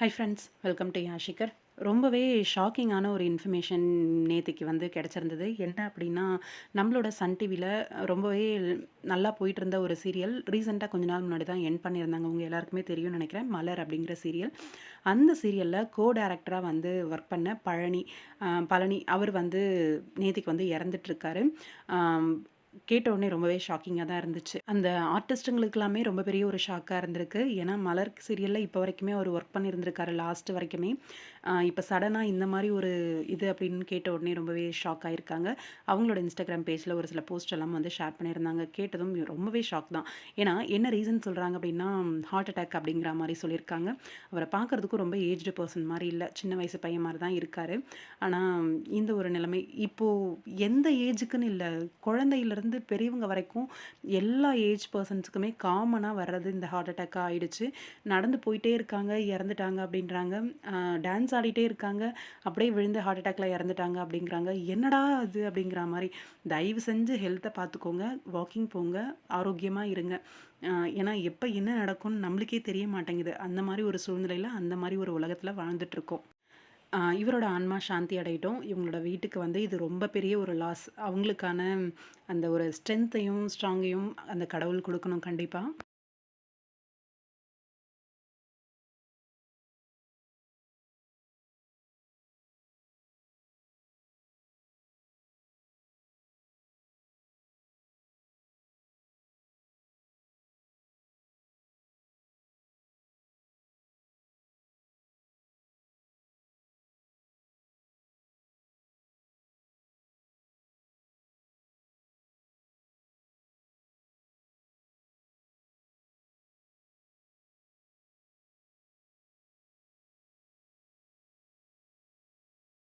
High friends welcome to யாஷிகர் ரொம்பவே ஷாக்கிங்கான ஒரு இன்ஃபர்மேஷன் நேத்திக்கு வந்து கிடச்சிருந்தது. என்ன அப்படின்னா நம்மளோட சன் டிவியில் ரொம்பவே நல்லா போயிட்டு இருந்த ஒரு சீரியல் ரீசெண்டாக கொஞ்ச நாள் முன்னாடி தான் என் பண்ணியிருந்தாங்க. உங்கள் எல்லாருக்குமே தெரியும்னு நினைக்கிறேன். மலர் அப்படிங்கிற சீரியல் அந்த சீரியலில் கோ டேரக்டராக வந்து ஒர்க் பண்ண பழனி பழனி அவர் வந்து நேத்திக்கு வந்து இறந்துட்டுருக்காரு. கேட்ட உடனே ரொம்பவே ஷாக்கிங்காக தான் இருந்துச்சு. அந்த ஆர்டிஸ்ட்டுங்களுக்கெல்லாமே ரொம்ப பெரிய ஒரு ஷாக்காக இருந்திருக்கு. ஏன்னா மலர் சீரியலில் இப்போ வரைக்குமே அவர் ஒர்க் பண்ணியிருந்திருக்காரு லாஸ்ட் வரைக்குமே. இப்போ சடனாக இந்த மாதிரி ஒரு இது அப்படின்னு கேட்ட உடனே ரொம்பவே ஷாக் ஆகியிருக்காங்க அவங்களோட இன்ஸ்டாகிராம் பேஜில் ஒரு சில போஸ்ட் எல்லாம் வந்து ஷேர் பண்ணியிருந்தாங்க. கேட்டதும் ரொம்பவே ஷாக் தான். ஏன்னா என்ன ரீசன் சொல்கிறாங்க அப்படின்னா ஹார்ட் அட்டாக் அப்படிங்கிற மாதிரி சொல்லியிருக்காங்க. அவரை பார்க்குறதுக்கும் ரொம்ப ஏஜ்டு பர்சன் மாதிரி இல்லை. சின்ன வயசு பையன் மாதிரி தான் இருக்கார். ஆனால் இந்த ஒரு நிலைமை இப்போது எந்த ஏஜுக்குன்னு இல்லை. குழந்தையிலேருந்து பெரியவங்க வரைக்கும் எல்லா ஏஜ் பர்சன்ஸுக்குமே காமனாக வர்றது இந்த ஹார்ட் அட்டாக்காக ஆகிடுச்சு நடந்து போயிட்டே இருக்காங்க இறந்துட்டாங்க அப்படின்றாங்க. டான்ஸ் ஆடிட்டே இருக்காங்க அப்படியே விழுந்து ஹார்ட் அட்டாக்ல இறந்துட்டாங்க அப்படிங்கிறாங்க. என்னடா அது அப்படிங்கிற மாதிரி தயவு செஞ்சு ஹெல்த்தை பார்த்துக்கோங்க வாக்கிங் போங்க ஆரோக்கியமாக இருங்க. ஏன்னா எப்போ என்ன நடக்கும்னு நம்மளுக்கே தெரிய மாட்டேங்குது. அந்த மாதிரி ஒரு சூழ்நிலையில் அந்த மாதிரி ஒரு உலகத்தில் வாழ்ந்துட்டுருக்கோம் இவரோட ஆன்மா சாந்தி அடையட்டும். இவங்களோட வீட்டுக்கு வந்து இது ரொம்ப பெரிய ஒரு லாஸ் அவங்களுக்கான அந்த ஒரு ஸ்ட்ரென்த்தையும் ஸ்ட்ராங்கையும் அந்த கடவுள் கொடுக்கணும் கண்டிப்பாக